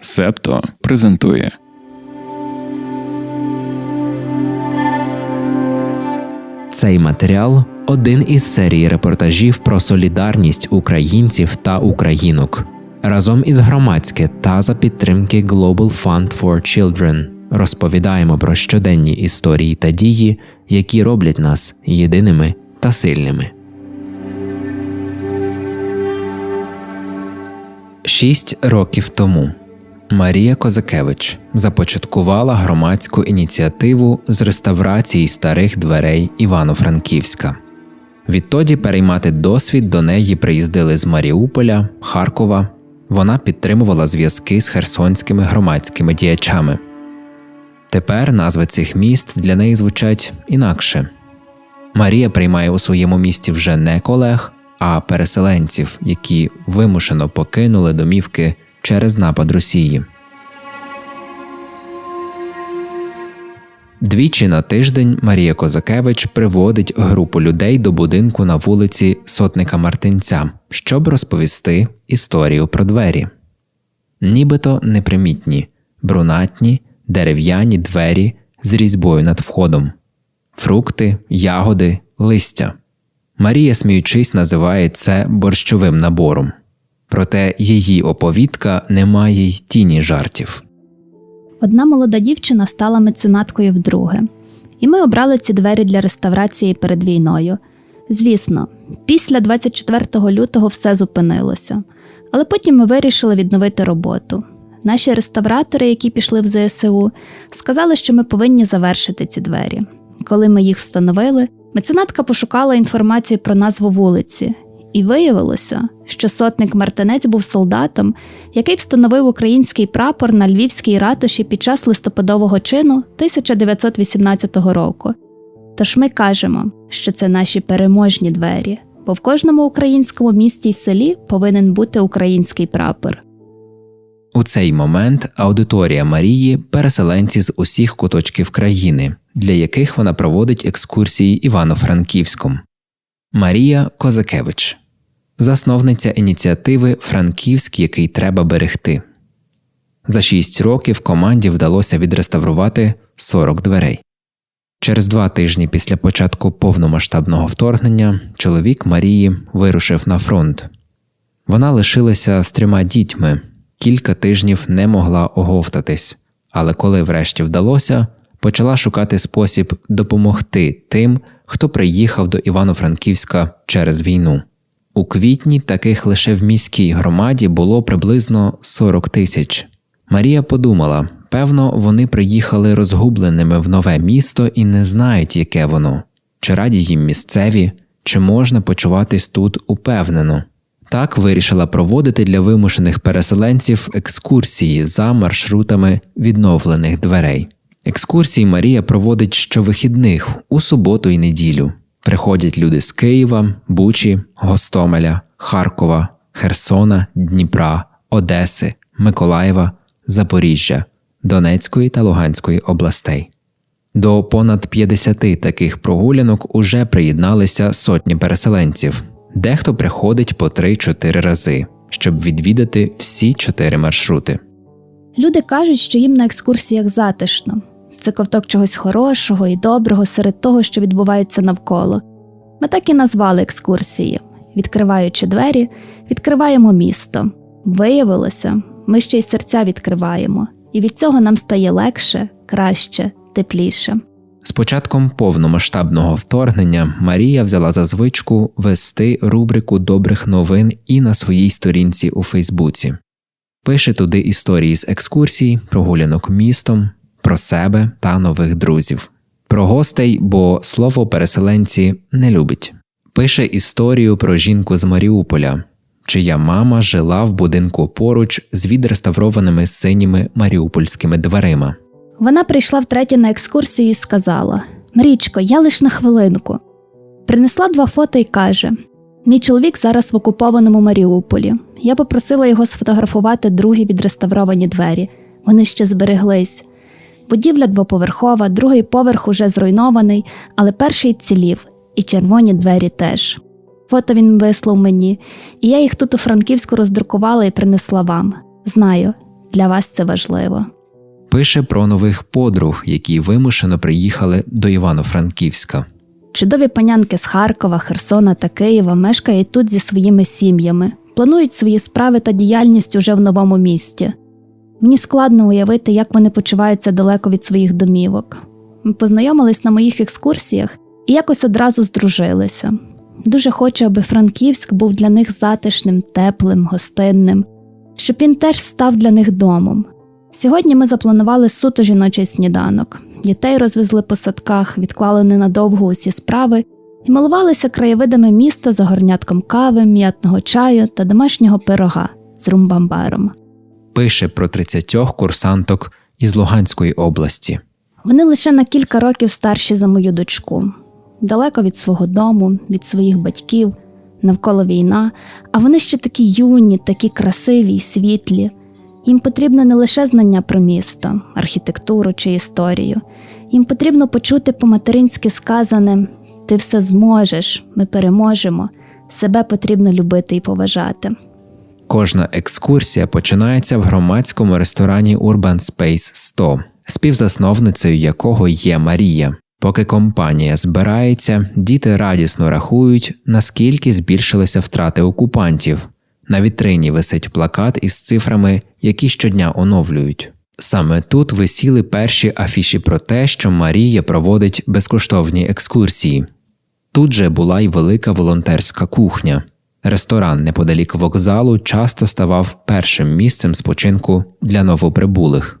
Септо презентує. Цей матеріал один із серії репортажів про солідарність українців та українок. Разом із громадське та за підтримки Global Fund for Children. Розповідаємо про щоденні історії та дії, які роблять нас єдиними та сильними. Шість років тому Марія Козакевич започаткувала громадську ініціативу з реставрації старих дверей Івано-Франківська. Відтоді переймати досвід до неї приїздили з Маріуполя, Харкова. Вона підтримувала зв'язки з херсонськими громадськими діячами. Тепер назви цих міст для неї звучать інакше. Марія приймає у своєму місті вже не колег, а переселенців, які вимушено покинули домівки через напад Росії. Двічі на тиждень Марія Козакевич приводить групу людей до будинку на вулиці Сотника Мартинця, щоб розповісти історію про двері. Нібито непримітні, брунатні, дерев'яні двері з різьбою над входом, фрукти, ягоди, листя. Марія, сміючись, називає це борщовим набором. Проте її оповідка не має й тіні жартів. Одна молода дівчина стала меценаткою вдруге, і ми обрали ці двері для реставрації перед війною. Звісно, після 24 лютого все зупинилося, але потім ми вирішили відновити роботу. Наші реставратори, які пішли в ЗСУ, сказали, що ми повинні завершити ці двері. Коли ми їх встановили, меценатка пошукала інформацію про назву вулиці, і виявилося, що сотник Мартинець був солдатом, який встановив український прапор на львівській ратуші під час листопадового чину 1918 року. Тож ми кажемо, що це наші переможні двері, бо в кожному українському місті й селі повинен бути український прапор. У цей момент аудиторія Марії переселенці з усіх куточків країни, для яких вона проводить екскурсії Івано-Франківськом. Марія Козакевич, засновниця ініціативи Франківськ, який треба берегти. За шість років команді вдалося відреставрувати 40 дверей. Через два тижні після початку повномасштабного вторгнення чоловік Марії вирушив на фронт. Вона лишилася з трьома дітьми, кілька тижнів не могла оговтатись, але коли врешті вдалося, почала шукати спосіб допомогти тим, хто приїхав до Івано-Франківська через війну. У квітні таких лише в міській громаді було приблизно 40 тисяч. Марія подумала певно, вони приїхали розгубленими в нове місто і не знають, яке воно, чи раді їм місцеві, чи можна почуватись тут упевнено. Так вирішила проводити для вимушених переселенців екскурсії за маршрутами відновлених дверей. Екскурсії Марія проводить щовихідних у суботу і неділю. Приходять люди з Києва, Бучі, Гостомеля, Харкова, Херсона, Дніпра, Одеси, Миколаєва, Запоріжжя, Донецької та Луганської областей. До понад 50 таких прогулянок уже приєдналися сотні переселенців. Дехто приходить по 3-4 рази, щоб відвідати всі чотири маршрути. Люди кажуть, що їм на екскурсіях затишно. Це ковток чогось хорошого і доброго серед того, що відбувається навколо. Ми так і назвали екскурсії. Відкриваючи двері, відкриваємо місто. Виявилося, ми ще й серця відкриваємо, і від цього нам стає легше, краще, тепліше. З початком повномасштабного вторгнення Марія взяла за звичку вести рубрику добрих новин і на своїй сторінці у Фейсбуці. Пише туди історії з екскурсій, прогулянок містом, про себе та нових друзів, про гостей, бо слово переселенці не любить. Пише історію про жінку з Маріуполя, чия мама жила в будинку поруч з відреставрованими синіми маріупольськими дверима. Вона прийшла втретє на екскурсію і сказала: Мрічко, я лиш на хвилинку. Принесла два фото і каже: Мій чоловік зараз в окупованому Маріуполі. Я попросила його сфотографувати другі відреставровані двері. Вони ще збереглись. Будівля двоповерхова, другий поверх уже зруйнований, але перший цілів, і червоні двері теж. Фото він вислав мені, і я їх тут у Франківську роздрукувала і принесла вам. Знаю, Для вас це важливо. Пише про нових подруг, які вимушено приїхали до Івано-Франківська. Чудові панянки з Харкова, Херсона та Києва мешкають тут зі своїми сім'ями, планують свої справи та діяльність уже в новому місті. Мені складно уявити, як вони почуваються далеко від своїх домівок. Ми познайомились на моїх екскурсіях і якось одразу здружилися. Дуже хочу, аби Франківськ був для них затишним, теплим, гостинним, щоб він теж став для них домом. Сьогодні ми запланували суто жіночий сніданок. Дітей розвезли по садках, відклали ненадовго усі справи і милувалися краєвидами міста за горнятком кави, м'ятного чаю та домашнього пирога з румбамбаром. Пише про 30 курсанток із Луганської області. Вони лише на кілька років старші за мою дочку, далеко від свого дому, від своїх батьків, навколо війна, а вони ще такі юні, такі красиві й світлі. Їм потрібно не лише знання про місто, архітектуру чи історію. Їм потрібно почути по-материнськи сказане Ти все зможеш, ми переможемо. Себе потрібно любити і поважати. Кожна екскурсія починається в громадському ресторані Urban Space 100, співзасновницею якого є Марія. Поки компанія збирається, діти радісно рахують, наскільки збільшилися втрати окупантів. На вітрині висить плакат із цифрами, які щодня оновлюють. Саме тут висіли перші афіші про те, що Марія проводить безкоштовні екскурсії. Тут же була й велика волонтерська кухня. Ресторан неподалік вокзалу часто ставав першим місцем спочинку для новоприбулих.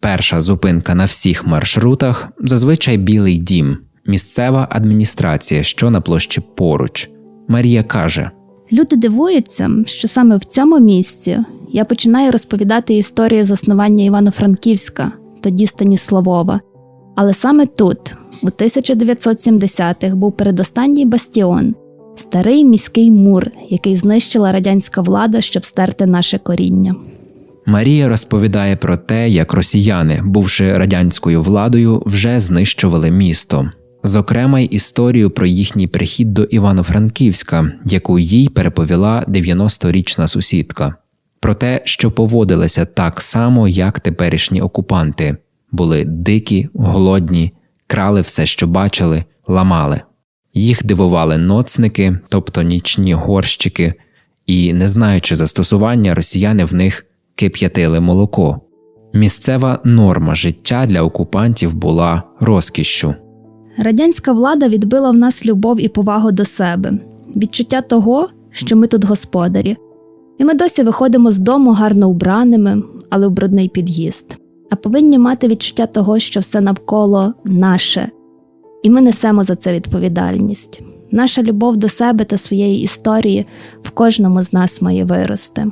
Перша зупинка на всіх маршрутах зазвичай Білий дім, місцева адміністрація, що на площі поруч. Марія каже: Люди дивуються, що саме в цьому місці я починаю розповідати історію заснування Івано-Франківська, тоді Станіславова. Але саме тут, у 1970-х, був передостанній бастіон, старий міський мур, який знищила радянська влада, щоб стерти наше коріння. Марія розповідає про те, як росіяни, бувши радянською владою, вже знищували місто. Зокрема, й історію про їхній прихід до Івано-Франківська, яку їй переповіла 90-річна сусідка, про те, що поводилися так само, як теперішні окупанти, були дикі, голодні, крали все, що бачили, ламали. Їх дивували ноцники, тобто нічні горщики, і, не знаючи застосування, росіяни в них кип'ятили молоко. Місцева норма життя для окупантів була розкішшю. Радянська влада відбила в нас любов і повагу до себе, відчуття того, що ми тут господарі. І ми досі виходимо з дому гарно убраними, але в брудний під'їзд. А повинні мати відчуття того, що все навколо наше, і ми несемо за це відповідальність. Наша любов до себе та своєї історії в кожному з нас має вирости.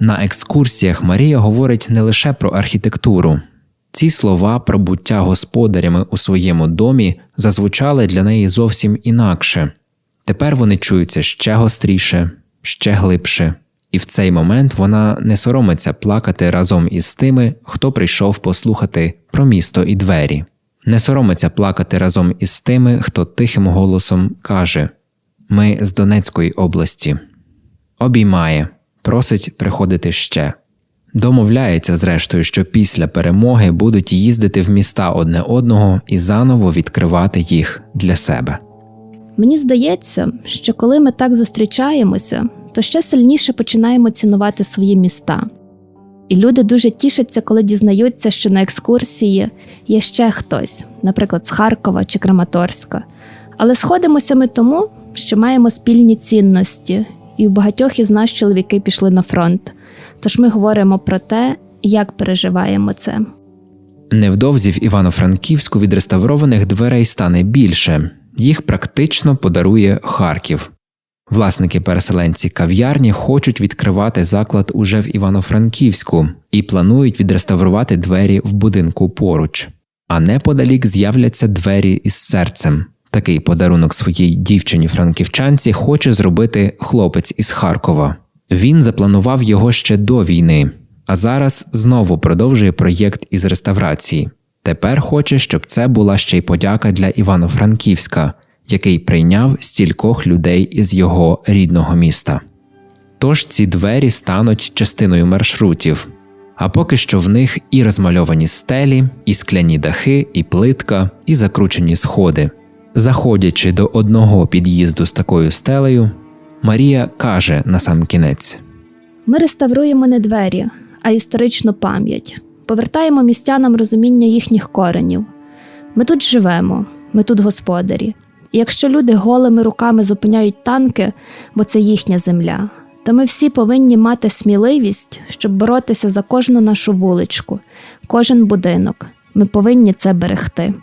На екскурсіях Марія говорить не лише про архітектуру. Ці слова про буття господарями у своєму домі зазвучали для неї зовсім інакше. Тепер вони чуються ще гостріше, ще глибше, і в цей момент вона не соромиться плакати разом із тими, хто прийшов послухати про місто і двері, не соромиться плакати разом із тими, хто тихим голосом каже: Ми з Донецької області, обіймає, просить приходити ще. Домовляється, зрештою, що після перемоги будуть їздити в міста одне одного і заново відкривати їх для себе. Мені здається, що коли ми так зустрічаємося, то ще сильніше починаємо цінувати свої міста. І люди дуже тішаться, коли дізнаються, що на екскурсії є ще хтось, наприклад, з Харкова чи Краматорська. Але сходимося ми тому, що маємо спільні цінності, і у багатьох із нас чоловіки пішли на фронт. Тож ми говоримо про те, як переживаємо це. Невдовзі в Івано-Франківську відреставрованих дверей стане більше, їх практично подарує Харків. Власники переселенці кав'ярні хочуть відкривати заклад уже в Івано-Франківську і планують відреставрувати двері в будинку поруч. А неподалік з'являться двері із серцем. Такий подарунок своїй дівчині франківчанці хоче зробити хлопець із Харкова. Він запланував його ще до війни, а зараз знову продовжує проєкт із реставрації. Тепер хоче, щоб це була ще й подяка для Івано-Франківська, який прийняв стількох людей із його рідного міста. Тож ці двері стануть частиною маршрутів. А поки що в них і розмальовані стелі, і скляні дахи, і плитка, і закручені сходи. Заходячи до одного під'їзду з такою стелею, Марія каже на сам кінець: Ми реставруємо не двері, а історичну пам'ять, повертаємо містянам розуміння їхніх коренів. Ми тут живемо, ми тут господарі. І якщо люди голими руками зупиняють танки, бо це їхня земля, то ми всі повинні мати сміливість, щоб боротися за кожну нашу вуличку, кожен будинок. Ми повинні це берегти.